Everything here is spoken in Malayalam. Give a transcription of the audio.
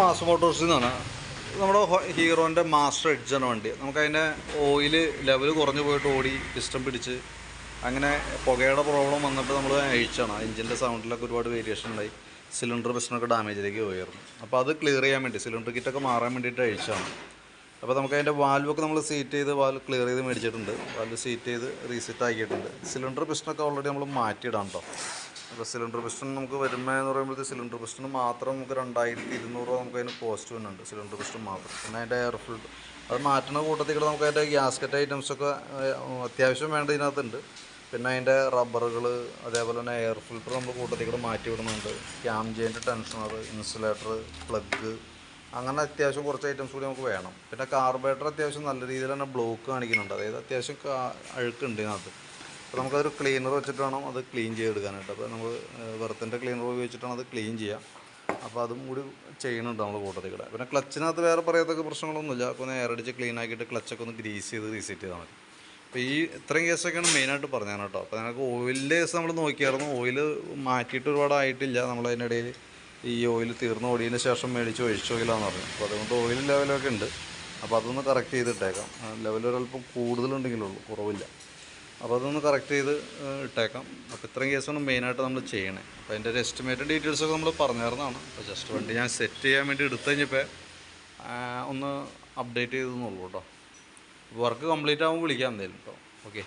മാസ് മോട്ടോഴ്സിൽ നിന്നാണ്. നമ്മുടെ ഹീറോന്റെ മാസ്റ്റർ എഡ്ജാണ് വണ്ടി. നമുക്കതിന്റെ ഓയിൽ ലെവൽ കുറഞ്ഞു പോയിട്ട് ഓടി പിസ്റ്റം പിടിച്ച് അങ്ങനെ പുകയുടെ പ്രോബ്ലം വന്നിട്ട് നമ്മൾ അഴിച്ചാണ് എഞ്ചിന്റെ സൗണ്ടിലൊക്കെ ഒരുപാട് വേരിയേഷൻ ഉണ്ടായി. സിലിണ്ടർ പിസ്റ്റനൊക്കെ ഡാമേജിലേക്ക് പോയിരുന്നു. അപ്പോൾ അത് ക്ലിയർ ചെയ്യാൻ വേണ്ടി സിലിണ്ടർ കിറ്റൊക്കെ മാറാൻ വേണ്ടിയിട്ട് അഴിച്ചാണ് അപ്പോൾ നമുക്ക് അതിന്റെ വാൽവൊക്കെ നമ്മൾ സീറ്റ് ചെയ്ത് വാൽവ് ക്ലിയർ ചെയ്ത് മേടിച്ചിട്ടുണ്ട്. വാൽവ് സീറ്റ് ചെയ്ത് റീസെറ്റ് ആക്കിയിട്ടുണ്ട്. സിലിണ്ടർ പിസ്റ്റനൊക്കെ ഓൾറെഡി നമ്മൾ മാറ്റിയിടാം കേട്ടോ അപ്പോൾ സിലിണ്ടർ പിസ്റ്റൺ നമുക്ക് വരുമ്പോൾ എന്ന് പറയുമ്പോഴത്തെ സിലിണ്ടർ പിസ്റ്റൺ മാത്രം നമുക്ക് രണ്ടായിരത്തി ഇരുന്നൂറ് രൂപ നമുക്ക് അതിന് കോസ്റ്റ് വരുന്നുണ്ട്. സിലിണ്ടർ പിസ്റ്റൺ മാത്രം. പിന്നെ അതിന്റെ എയർ ഫിൽഡ് അത് മാറ്റുന്ന കൂട്ടത്തിൽ കൂടെ നമുക്ക് അതിന്റെ ഗ്യാസ്കറ്റ് ഐറ്റംസൊക്കെ അത്യാവശ്യം വേണ്ട ഇതിനകത്തുണ്ട്. പിന്നെ അതിന്റെ റബ്ബറുകൾ അതേപോലെ തന്നെ എയർ ഫിൽട്ടർ നമ്മൾ കൂട്ടത്തിൽ കൂടെ മാറ്റി വിടുന്നുണ്ട്. ക്യാം ജെയിന്റെ ടെൻഷനർ ഇൻസുലേറ്റർ പ്ലഗ് അങ്ങനെ അത്യാവശ്യം കുറച്ച് ഐറ്റംസ് കൂടി നമുക്ക് വേണം. പിന്നെ കാർബറേറ്റർ അത്യാവശ്യം നല്ല രീതിയിൽ തന്നെ ബ്ലോക്ക് കാണിക്കുന്നുണ്ട്. അതായത് അത്യാവശ്യം അഴുക്കുണ്ട് ഇതിനകത്ത്. അപ്പോൾ നമുക്കതൊരു ക്ലീനർ വെച്ചിട്ട് വേണം അത് ക്ലീൻ ചെയ്തെടുക്കാനായിട്ട്. അപ്പോൾ നമ്മൾ വെറുത്തിന്റെ ക്ലീനർ ഉപയോഗിച്ചിട്ടാണ് അത് ക്ലീൻ ചെയ്യുക അപ്പോൾ അതും കൂടി ചെയ്യുന്നുണ്ട് നമ്മൾ കൂട്ടത്തിൽ കൂടെ. പിന്നെ ക്ലച്ചിനകത്ത് വേറെ പറയത്തൊക്കെ പ്രശ്നങ്ങളൊന്നുമില്ല. അപ്പോൾ നേരടിച്ച് ക്ലീൻ ആക്കിയിട്ട് ക്ലച്ചൊക്കെ ഒന്ന് ഗ്രീസ് ചെയ്ത് റീസെറ്റ് ചെയ്താൽ മതി. അപ്പോൾ ഈ ഇത്രയും കേസൊക്കെയാണ് മെയിനായിട്ട് പറഞ്ഞത് കേട്ടോ. അപ്പോൾ ഞങ്ങൾക്ക് ഓയിലിന്റെ കേസ് നമ്മൾ നോക്കിയായിരുന്നു. ഓയിൽ മാറ്റിയിട്ട് ഒരുപാട് ആയിട്ടില്ല. നമ്മൾ അതിനിടയിൽ ഈ ഓയിൽ തീർന്ന് ഓടിയതിന് ശേഷം മേടിച്ച് ഒഴിച്ച ഓയിലാന്ന് പറഞ്ഞു. അപ്പോൾ അതുകൊണ്ട് ഓയിൽ ലെവലൊക്കെ ഉണ്ട്. അപ്പോൾ അതൊന്ന് കറക്റ്റ് ചെയ്തിട്ടേക്കാം. ലെവൽ കൂടുതലുണ്ടെങ്കിലുള്ളൂ കുറവില്ല. അപ്പോൾ അതൊന്ന് കറക്റ്റ് ചെയ്ത് ഇട്ടേക്കാം. അപ്പോൾ ഇത്രയും കേസാണ് മെയിനായിട്ട് നമ്മൾ ചെയ്യണേ. അപ്പോൾ അതിന്റെ ഒരു എസ്റ്റിമേറ്റ് ഡീറ്റെയിൽസൊക്കെ നമ്മൾ പറഞ്ഞിരുന്നതാണ് അപ്പോൾ ജസ്റ്റ് വണ്ടി ഞാൻ സെറ്റ് ചെയ്യാൻ വേണ്ടി എടുത്തു കഴിഞ്ഞപ്പോൾ ഒന്ന് അപ്ഡേറ്റ് ചെയ്തെന്നുള്ളൂ കേട്ടോ. വർക്ക് കംപ്ലീറ്റ് ആകുമ്പോൾ വിളിക്കാം എന്തായാലും കേട്ടോ. ഓക്കെ